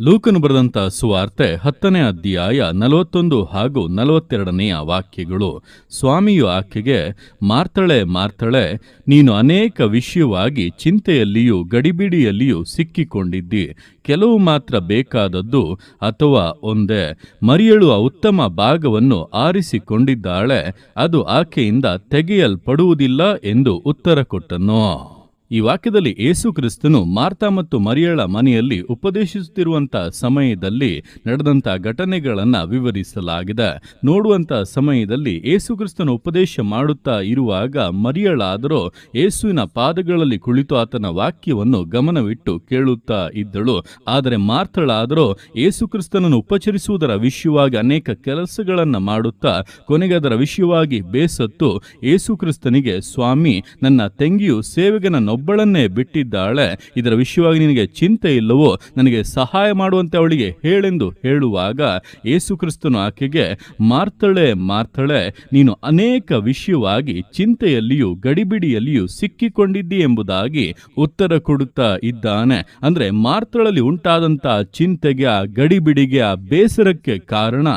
ಲೂಕನು ಬರೆದಂತ ಸುವಾರ್ತೆ ಹತ್ತನೇ ಅಧ್ಯಾಯ ನಲವತ್ತೊಂದು ಹಾಗೂ ನಲವತ್ತೆರಡನೆಯ ವಾಕ್ಯಗಳು. ಸ್ವಾಮಿಯು ಆಕೆಗೆ ಮಾರ್ತಳೆ ಮಾರ್ತಳೆ ನೀನು ಅನೇಕ ವಿಷಯವಾಗಿ ಚಿಂತೆಯಲ್ಲಿಯೂ ಗಡಿಬಿಡಿಯಲ್ಲಿಯೂ ಸಿಕ್ಕಿಕೊಂಡಿದ್ದಿ. ಕೆಲವು ಮಾತ್ರ ಬೇಕಾದದ್ದು ಅಥವಾ ಒಂದೇ. ಮರಿಯಳು ಉತ್ತಮ ಭಾಗವನ್ನು ಆರಿಸಿಕೊಂಡಿದ್ದಾಳೆ. ಅದು ಆಕೆಯಿಂದ ತೆಗೆಯಲ್ಪಡುವುದಿಲ್ಲ ಎಂದು ಉತ್ತರ ಕೊಟ್ಟನು. ಈ ವಾಕ್ಯದಲ್ಲಿ ಏಸು ಕ್ರಿಸ್ತನು ಮಾರ್ತಾ ಮತ್ತು ಮರಿಯಳ ಮನೆಯಲ್ಲಿ ಉಪದೇಶಿಸುತ್ತಿರುವಂತ ಸಮಯದಲ್ಲಿ ನಡೆದಂತ ಘಟನೆಗಳನ್ನ ವಿವರಿಸಲಾಗಿದೆ. ನೋಡುವಂತ ಸಮಯದಲ್ಲಿ ಏಸು ಕ್ರಿಸ್ತನು ಉಪದೇಶ ಮಾಡುತ್ತಾ ಇರುವಾಗ ಮರಿಯಳಾದರೂ ಏಸುವಿನ ಪಾದಗಳಲ್ಲಿ ಕುಳಿತು ಆತನ ವಾಕ್ಯವನ್ನು ಗಮನವಿಟ್ಟು ಕೇಳುತ್ತಾ ಇದ್ದಳು. ಆದರೆ ಮಾರ್ತಳಾದರೂ ಏಸು ಕ್ರಿಸ್ತನನ್ನು ಉಪಚರಿಸುವುದರ ವಿಷಯವಾಗಿ ಅನೇಕ ಕೆಲಸಗಳನ್ನು ಮಾಡುತ್ತಾ, ಕೊನೆಗೆ ಅದರ ವಿಷಯವಾಗಿ ಬೇಸತ್ತು, ಏಸು ಕ್ರಿಸ್ತನಿಗೆ, ಸ್ವಾಮಿ, ನನ್ನ ತಂಗಿಯು ಸೇವೆಗೆ ನನ್ನೊಬ್ಬಳನ್ನೇ ಬಿಟ್ಟಿದ್ದಾಳೆ. ಇದರ ವಿಷಯವಾಗಿ ನಿನಗೆ ಚಿಂತೆ ಇಲ್ಲವೋ? ನನಗೆ ಸಹಾಯ ಮಾಡುವಂತೆ ಅವಳಿಗೆ ಹೇಳೆಂದು ಹೇಳುವಾಗ ಏಸು ಕ್ರಿಸ್ತನು ಆಕೆಗೆ, ಮಾರ್ತಳೆ ಮಾರ್ತಳೆ, ನೀನು ಅನೇಕ ವಿಷಯವಾಗಿ ಚಿಂತೆಯಲ್ಲಿಯೂ ಗಡಿಬಿಡಿಯಲ್ಲಿಯೂ ಸಿಕ್ಕಿಕೊಂಡಿದ್ದಿ ಎಂಬುದಾಗಿ ಉತ್ತರ ಕೊಡುತ್ತಾ ಇದ್ದಾನೆ. ಅಂದರೆ ಮಾರ್ತಳಲ್ಲಿ ಉಂಟಾದಂಥ ಚಿಂತೆಗೆ, ಆ ಗಡಿಬಿಡಿಗೆ, ಆ ಬೇಸರಕ್ಕೆ ಕಾರಣ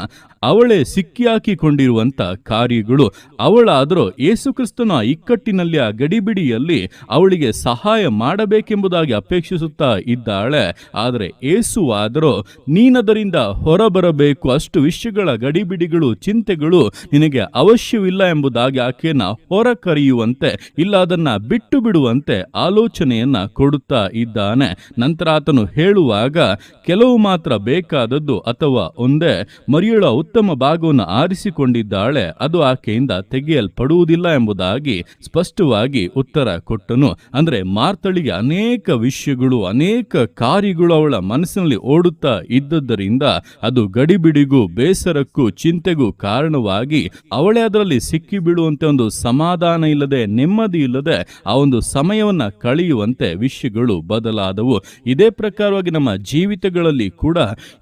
ಅವಳೇ ಸಿಕ್ಕಿಹಾಕಿಕೊಂಡಿರುವಂತ ಕಾರ್ಯಗಳು ಅವಳಾದರೂ ಯೇಸುಕ್ರಿಸ್ತನ ಇಕ್ಕಟ್ಟಿನಲ್ಲಿ ಆ ಗಡಿಬಿಡಿಯಲ್ಲಿ ಅವಳಿಗೆ ಸಹಾಯ ಮಾಡಬೇಕೆಂಬುದಾಗಿ ಅಪೇಕ್ಷಿಸುತ್ತಾ ಇದ್ದಾಳೆ. ಆದರೆ ಏಸುವಾದರೂ ನೀನದರಿಂದ ಹೊರಬರಬೇಕು. ಅಷ್ಟು ವಿಷಯಗಳ ಗಡಿಬಿಡಿಗಳು, ಚಿಂತೆಗಳು ನಿನಗೆ ಅವಶ್ಯವಿಲ್ಲ ಎಂಬುದಾಗಿ ಆಕೆಯನ್ನ ಹೊರ ಕರೆಯುವಂತೆ ಇಲ್ಲ ಅದನ್ನ ಬಿಟ್ಟು ಬಿಡುವಂತೆ ಆಲೋಚನೆಯನ್ನ ಕೊಡುತ್ತಾ ಇದ್ದಾನೆ. ನಂತರ ಆತನು ಹೇಳುವಾಗ, ಕೆಲವು ಮಾತ್ರ ಬೇಕಾದದ್ದು ಅಥವಾ ಒಂದೇ, ಮರಿಯಳ ಉತ್ತಮ ಭಾಗವನ್ನು ಆರಿಸಿಕೊಂಡಿದ್ದಾಳೆ, ಅದು ಆಕೆಯಿಂದ ತೆಗೆಯಲ್ಪಡುವುದಿಲ್ಲ ಎಂಬುದಾಗಿ ಸ್ಪಷ್ಟವಾಗಿ ಉತ್ತರ ಕೊಟ್ಟನು. ಅಂದ್ರೆ ಮಾರ್ತಳಿಗೆ ಅನೇಕ ವಿಷಯಗಳು, ಅನೇಕ ಕಾರ್ಯಗಳು ಅವಳ ಮನಸ್ಸಿನಲ್ಲಿ ಓಡುತ್ತಾ ಇದ್ದದ್ದರಿಂದ ಅದು ಗಡಿಬಿಡಿಗೂ, ಬೇಸರಕ್ಕೂ, ಚಿಂತೆಗೂ ಕಾರಣವಾಗಿ ಅವಳೇ ಅದರಲ್ಲಿ ಸಿಕ್ಕಿಬಿಡುವಂತೆ ಒಂದು ಸಮಾಧಾನ ಇಲ್ಲದೆ, ನೆಮ್ಮದಿ ಇಲ್ಲದೆ ಆ ಒಂದು ಸಮಯವನ್ನ ಕಳೆಯುವಂತೆ ವಿಷಯಗಳು ಬದಲಾದವು. ಇದೇ ಪ್ರಕಾರವಾಗಿ ನಮ್ಮ ಜೀವಿತಗಳಲ್ಲಿ ಕೂಡ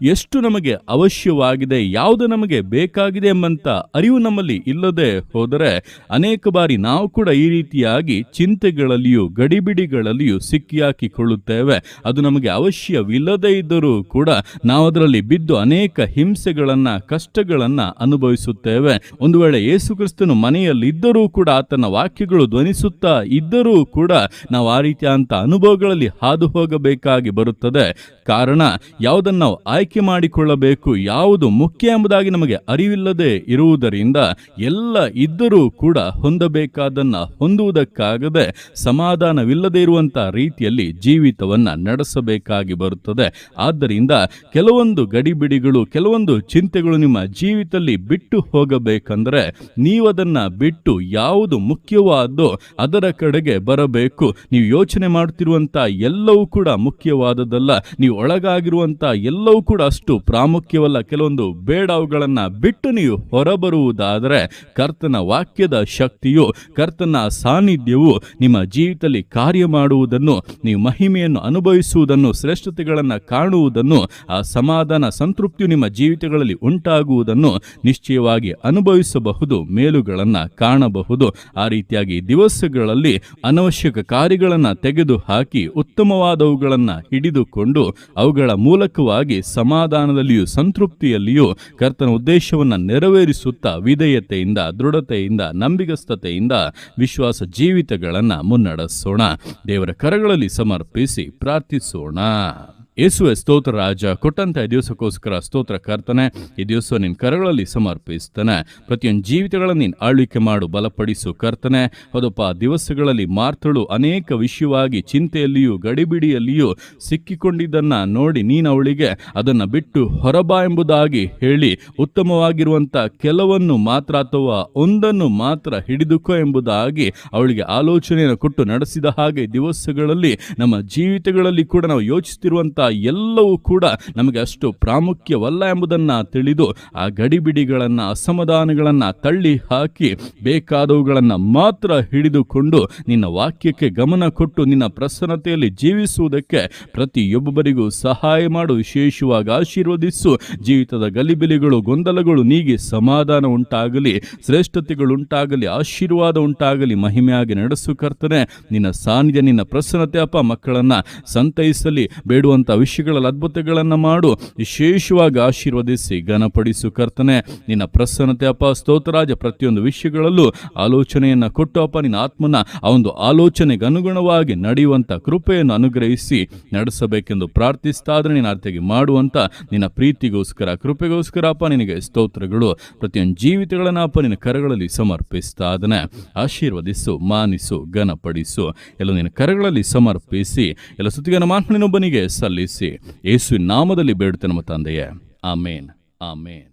ಎಷ್ಟು ನಮಗೆ ಅವಶ್ಯವಾಗಿದೆ, ಯಾವುದು ನಮಗೆ ಬೇಕಾಗಿದೆ ಎಂಬಂತ ಅರಿವು ನಮ್ಮಲ್ಲಿ ಇಲ್ಲದೆ ಹೋದರೆ ಅನೇಕ ಬಾರಿ ನಾವು ಕೂಡ ಈ ರೀತಿಯಾಗಿ ಚಿಂತೆಗಳಲ್ಲಿಯೂ ಗಡಿಬಿಡಿಗಳಲ್ಲಿಯೂ ಸಿಕ್ಕಿಹಾಕಿಕೊಳ್ಳುತ್ತೇವೆ. ಅದು ನಮಗೆ ಅವಶ್ಯವಿಲ್ಲದೇ ಇದ್ದರೂ ಕೂಡ ನಾವು ಅದರಲ್ಲಿ ಬಿದ್ದು ಅನೇಕ ಹಿಂಸೆಗಳನ್ನ, ಕಷ್ಟಗಳನ್ನ ಅನುಭವಿಸುತ್ತೇವೆ. ಒಂದು ವೇಳೆ ಯೇಸು ಕ್ರಿಸ್ತನು ಮನೆಯಲ್ಲಿದ್ದರೂ ಕೂಡ ಆತನ ವಾಕ್ಯಗಳು ಧ್ವನಿಸುತ್ತಾ ಇದ್ದರೂ ಕೂಡ ನಾವು ಆ ರೀತಿಯಾದಂಥ ಅನುಭವಗಳಲ್ಲಿ ಹಾದು ಹೋಗಬೇಕಾಗಿ ಬರುತ್ತದೆ. ಕಾರಣ, ಯಾವುದನ್ನು ನಾವು ಆಯ್ಕೆ ಮಾಡಿಕೊಳ್ಳಬೇಕು, ಯಾವುದು ಮುಖ್ಯ ಎಂಬುದಾಗಿ ನಮಗೆ ಅರಿವಿಲ್ಲದೆ ಇರುವುದರಿಂದ ಎಲ್ಲ ಇದ್ದರೂ ಕೂಡ ಹೊಂದಬೇಕಾದನ್ನ ಹೊಂದುವುದಕ್ಕಾಗದೆ ಸಮಾಧಾನವಿಲ್ಲದೆ ಇರುವಂತಹ ರೀತಿಯಲ್ಲಿ ಜೀವಿತವನ್ನ ನಡೆಸಬೇಕಾಗಿ ಬರುತ್ತದೆ. ಆದ್ದರಿಂದ ಕೆಲವೊಂದು ಗಡಿಬಿಡಿಗಳು, ಕೆಲವೊಂದು ಚಿಂತೆಗಳು ನಿಮ್ಮ ಜೀವಿತದಲ್ಲಿ ಬಿಟ್ಟು ಹೋಗಬೇಕಂದ್ರೆ ನೀವದನ್ನ ಬಿಟ್ಟು ಯಾವುದು ಮುಖ್ಯವಾದೋ ಅದರ ಕಡೆಗೆ ಬರಬೇಕು. ನೀವು ಯೋಚನೆ ಮಾಡುತ್ತಿರುವಂತ ಎಲ್ಲವೂ ಕೂಡ ಮುಖ್ಯವಾದದಲ್ಲ ನೀವು ಒಳಗಾಗಿರುವಂತ ಎಲ್ಲವೂ ಕೂಡ ಅಷ್ಟು ಪ್ರಾಮುಖ್ಯವಲ್ಲ. ಕೆಲವೊಂದು ಬೇಡ ಅವುಗಳನ್ನ ಬಿಟ್ಟು ನೀವು ಹೊರಬರುವುದಾದರೆ ಕರ್ತನ ವಾಕ್ಯದ ಶಕ್ತಿಯು, ಕರ್ತನ ಸಾನ್ನಿಧ್ಯವು ನಿಮ್ಮ ಜೀವಿತದಲ್ಲಿ ಕಾರ್ಯ ಮಾಡುವುದನ್ನು, ನೀವು ಮಹಿಮೆಯನ್ನು ಅನುಭವಿಸುವುದನ್ನು, ಶ್ರೇಷ್ಠತೆಗಳನ್ನು ಕಾಣುವುದನ್ನು, ಆ ಸಮಾಧಾನ ಸಂತೃಪ್ತಿಯು ನಿಮ್ಮ ಜೀವಿತಗಳಲ್ಲಿ ಉಂಟಾಗುವುದನ್ನು ನಿಶ್ಚಯವಾಗಿ ಅನುಭವಿಸಬಹುದು, ಮೇಲುಗಳನ್ನು ಕಾಣಬಹುದು. ಆ ರೀತಿಯಾಗಿ ದಿವಸಗಳಲ್ಲಿ ಅನವಶ್ಯಕ ಕಾರ್ಯಗಳನ್ನು ತೆಗೆದು ಹಾಕಿ ಉತ್ತಮವಾದವುಗಳನ್ನು ಹಿಡಿದುಕೊಂಡು ಅವುಗಳ ಮೂಲಕವಾಗಿ ಸಮಾಧಾನದಲ್ಲಿಯೂ ಸಂತೃಪ್ತಿಯಲ್ಲಿಯೂ ಕರ್ತನ ಉದ್ದೇಶವನ್ನು ನೆರವೇರಿಸುತ್ತಾ ವಿಧೇಯತೆಯಿಂದ ದೃಢತೆಯಿಂದ ನಂಬಿಗಸ್ತತೆಯಿಂದ ವಿಶ್ವಾಸ ಜೀವಿತಗಳನ್ನು ಮುನ್ನಡೆಸೋಣ. ದೇವರ ಕರಗಳಲ್ಲಿ ಸಮರ್ಪಿಸಿ ಪ್ರಾರ್ಥಿಸೋಣ. ಯೇಸುವೆ ಸ್ತೋತ್ರ ರಾಜ ಕೊಟ್ಟಂತಹ ದಿವಸಕ್ಕೋಸ್ಕರ ಸ್ತೋತ್ರ ಕರ್ತನೆ. ಈ ದಿವಸ ನಿನ್ನ ಕರಗಳಲ್ಲಿ ಸಮರ್ಪಿಸ್ತಾನೆ. ಪ್ರತಿಯೊಂದು ಜೀವಿತಗಳನ್ನು ನೀನು ಆಳ್ವಿಕೆ ಮಾಡು, ಬಲಪಡಿಸು ಕರ್ತನೆ. ಅದಪ್ಪ ದಿವಸಗಳಲ್ಲಿ ಮಾರ್ತಳು ಅನೇಕ ವಿಷಯವಾಗಿ, ಚಿಂತೆಯಲ್ಲಿಯೂ, ಗಡಿಬಿಡಿಯಲ್ಲಿಯೂ ಸಿಕ್ಕಿಕೊಂಡಿದ್ದನ್ನು ನೋಡಿ ನೀನು ಅವಳಿಗೆ ಅದನ್ನು ಬಿಟ್ಟು ಹೊರಬಾ ಎಂಬುದಾಗಿ ಹೇಳಿ ಉತ್ತಮವಾಗಿರುವಂಥ ಕೆಲವನ್ನು ಮಾತ್ರ ಅಥವಾ ಒಂದನ್ನು ಮಾತ್ರ ಹಿಡಿದುಕೋ ಎಂಬುದಾಗಿ ಅವಳಿಗೆ ಆಲೋಚನೆಯನ್ನು ಕೊಟ್ಟು ನಡೆಸಿದ ಹಾಗೆ ದಿವಸಗಳಲ್ಲಿ ನಮ್ಮ ಜೀವಿತಗಳಲ್ಲಿ ಕೂಡ ನಾವು ಯೋಚಿಸ್ತಿರುವಂಥ ಎಲ್ಲವೂ ಕೂಡ ನಮಗೆ ಅಷ್ಟು ಪ್ರಾಮುಖ್ಯವಲ್ಲ ಎಂಬುದನ್ನು ತಿಳಿದು ಆ ಗಡಿಬಿಡಿಗಳನ್ನು, ಅಸಮಾಧಾನಗಳನ್ನು ತಳ್ಳಿ ಹಾಕಿ ಬೇಕಾದವುಗಳನ್ನು ಮಾತ್ರ ಹಿಡಿದುಕೊಂಡು ನಿನ್ನ ವಾಕ್ಯಕ್ಕೆ ಗಮನ ಕೊಟ್ಟು ನಿನ್ನ ಪ್ರಸನ್ನತೆಯಲ್ಲಿ ಜೀವಿಸುವುದಕ್ಕೆ ಪ್ರತಿಯೊಬ್ಬರಿಗೂ ಸಹಾಯ ಮಾಡು, ವಿಶೇಷವಾಗಿ ಆಶೀರ್ವದಿಸು. ಜೀವಿತದ ಗಲಿಬಿಲಿಗಳು, ಗೊಂದಲಗಳು ನೀಗಿ ಸಮಾಧಾನ ಉಂಟಾಗಲಿ, ಶ್ರೇಷ್ಠತೆಗಳು ಉಂಟಾಗಲಿ, ಆಶೀರ್ವಾದ ಉಂಟಾಗಲಿ, ಮಹಿಮೆಯಾಗಿ ನಡೆಸು ಕರ್ತನೆ. ನಿನ್ನ ಸಾನ್ನಿಧ್ಯ, ನಿನ್ನ ಪ್ರಸನ್ನತೆ ಅಪ್ಪ ಮಕ್ಕಳನ್ನು ಸಂತೈಸಲಿ. ಬೇಡುವಂಥ ವಿಷಯಗಳಲ್ಲಿ ಅದ್ಭುತಗಳನ್ನು ಮಾಡು. ವಿಶೇಷವಾಗಿ ಆಶೀರ್ವದಿಸಿ, ಘನಪಡಿಸು ಕರ್ತನೆ. ನಿನ್ನ ಪ್ರಸನ್ನತೆ ಅಪ್ಪ ಸ್ತೋತ್ರರಾಜ ಪ್ರತಿಯೊಂದು ವಿಷಯಗಳಲ್ಲೂ ಆಲೋಚನೆಯನ್ನು ಕೊಟ್ಟು ಅಪ್ಪ, ನಿನ್ನ ಆತ್ಮನ ಆ ಒಂದು ಆಲೋಚನೆಗೆ ಅನುಗುಣವಾಗಿ ನಡೆಯುವಂಥ ಕೃಪೆಯನ್ನು ಅನುಗ್ರಹಿಸಿ ನಡೆಸಬೇಕೆಂದು ಪ್ರಾರ್ಥಿಸ್ತಾ ಆದರೆ ನಿನ್ನ ಅರ್ಥಗೆ ಮಾಡುವಂಥ ನಿನ್ನ ಪ್ರೀತಿಗೋಸ್ಕರ, ಕೃಪೆಗೋಸ್ಕರ ಅಪ್ಪ, ನಿನಗೆ ಸ್ತೋತ್ರಗಳು. ಪ್ರತಿಯೊಂದು ಜೀವಿತಗಳನ್ನು ಅಪ್ಪ, ನಿನ್ನ ಕರಗಳಲ್ಲಿ ಸಮರ್ಪಿಸ್ತಾ ಆಶೀರ್ವದಿಸು, ಮಾನಿಸು, ಘನಪಡಿಸು. ಎಲ್ಲ ನಿನ್ನ ಕರಗಳಲ್ಲಿ ಸಮರ್ಪಿಸಿ, ಎಲ್ಲ ಸುತ್ತಿಗನ ಮಾತನಿನೊಬ್ಬನಿಗೆ ಸಲ್ಲಿಸಿ. ಯೇಸುವಿನ ನಾಮದಲ್ಲಿ ಬೇಡುತ್ತೆ ನಮ್ಮ ತಂದೆಯೇ ಆಮೇನ್ ಆಮೇನ್